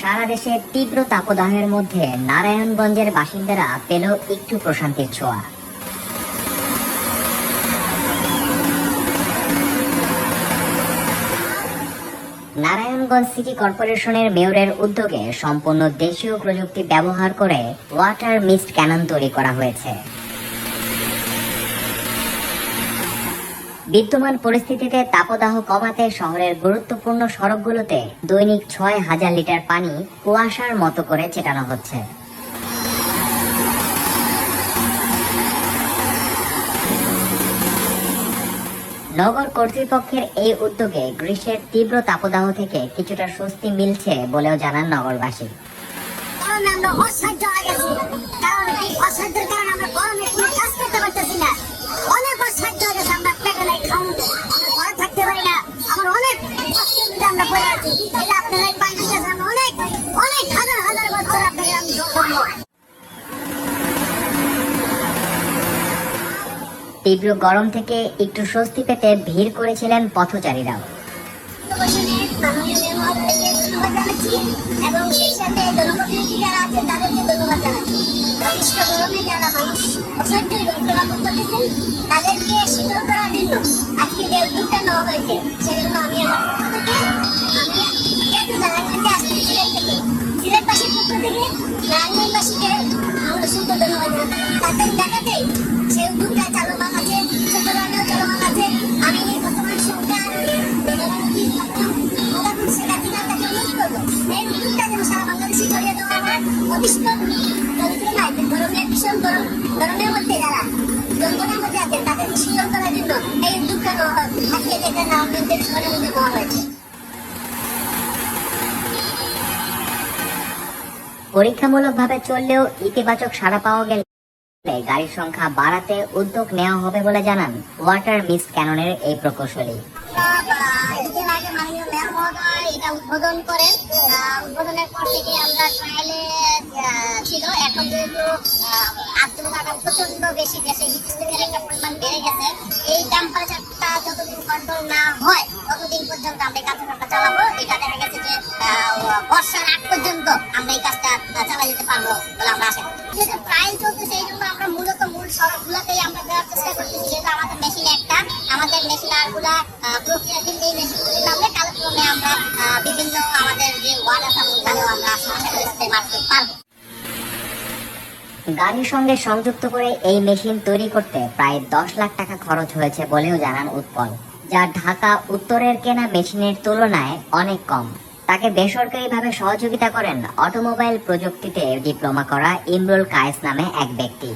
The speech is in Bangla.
সারা দেশে তীব্র তাপদাহের মধ্যে নারায়ণগঞ্জের বাসিন্দারা পেল একটু প্রশান্তির ছোঁয়া। নারায়ণগঞ্জ সিটি কর্পোরেশনের মেয়রের উদ্যোগে সম্পূর্ণ দেশীয় প্রযুক্তি ব্যবহার করে ওয়াটার মিস্ট ক্যানন তৈরি করা হয়েছে। বিদ্যমান পরিস্থিতিতে তাপদাহ কমাতে শহরের গুরুত্বপূর্ণ সড়কগুলোতে দৈনিক ছয় হাজার লিটার পানি কুয়াশার মতো করে চেটানো হচ্ছে। নগর কর্তৃপক্ষের এই উদ্যোগে গ্রীষ্মের তীব্র তাপদাহ থেকে কিছুটা স্বস্তি মিলছে বলেও জানান নগরবাসী। কারণে আমরা অসাধ্য কারণ এই অসাধ্যের কারণে আমরা গরমে কাজ করতে পারতেছি না। তীব্র গরম থেকে একটু স্বস্তি পেতে ভিড় করেছিলেন পথচারীরাও এবং সেই সাথে তাদেরকে ধন্যবাদ জানাচ্ছি অসংখ্য ধন্যবাদ জানাচ্ছি তাদের দেখাতেই সেই উদ্যোগটা চলমান আছে ছোটবেলাতেও চলমান আছে আমি বর্তমান সরকার আছেন তাদের শীতল করার জন্য এই উদ্যোগটা হয়। হয়েছে পরীক্ষামূলকভাবে চললেও ইতিবাচক সাড়া পাওয়া গেলে গাড়ির সংখ্যা বাড়াতে উদ্যোগ নেওয়া হবে বলে জানান ওয়াটার মিস্ট ক্যাননের এই প্রকৌশলী। উদ্বোধন করেন উদ্বোধনের পর থেকে আমরা ট্রায়ালে ছিল এখন যেহেতু আর্দ্রতাটা প্রচণ্ড বেশি একটা পরিমাণ বেড়ে গেছে এই টেম্পারেচারটা যতদিন কন্ট্রোল না হয়, ততদিন পর্যন্ত আমরা কাজটা চালাবো। আমরা এই কাজটা আহ, চালা যেতে পারব বলে আমরা আশা যেহেতু ট্রায়াল চলতেছে এই জন্য আমরা মূলত মূল সড়কগুলোতেই আমরা দেওয়ার চেষ্টা করতেছি যেহেতু আমাদের মেশিন একটা আমাদের মেশিন আরগুলা প্রক্রিয়াধীন এই মেশিনগুলি নামলে কালক্রমে আমরা বিভিন্ন আমাদের যে ওয়ার্ড আছে ওখানেও আমরা আশা করি স্প্রে মারতে পারব। গাড়ির সঙ্গে সংযুক্ত করে এই মেশিন তৈরি করতে প্রায় দশ লাখ টাকা খরচ হয়েছে বলেও জানান উৎপল যা ঢাকা উত্তরের কেনা মেশিনের তুলনায় অনেক কম। তাকে বেসরকারিভাবে সহযোগিতা করেন অটোমোবাইল প্রযুক্তিতে ডিপ্লোমা করা ইমরুল কায়েস নামে এক ব্যক্তি।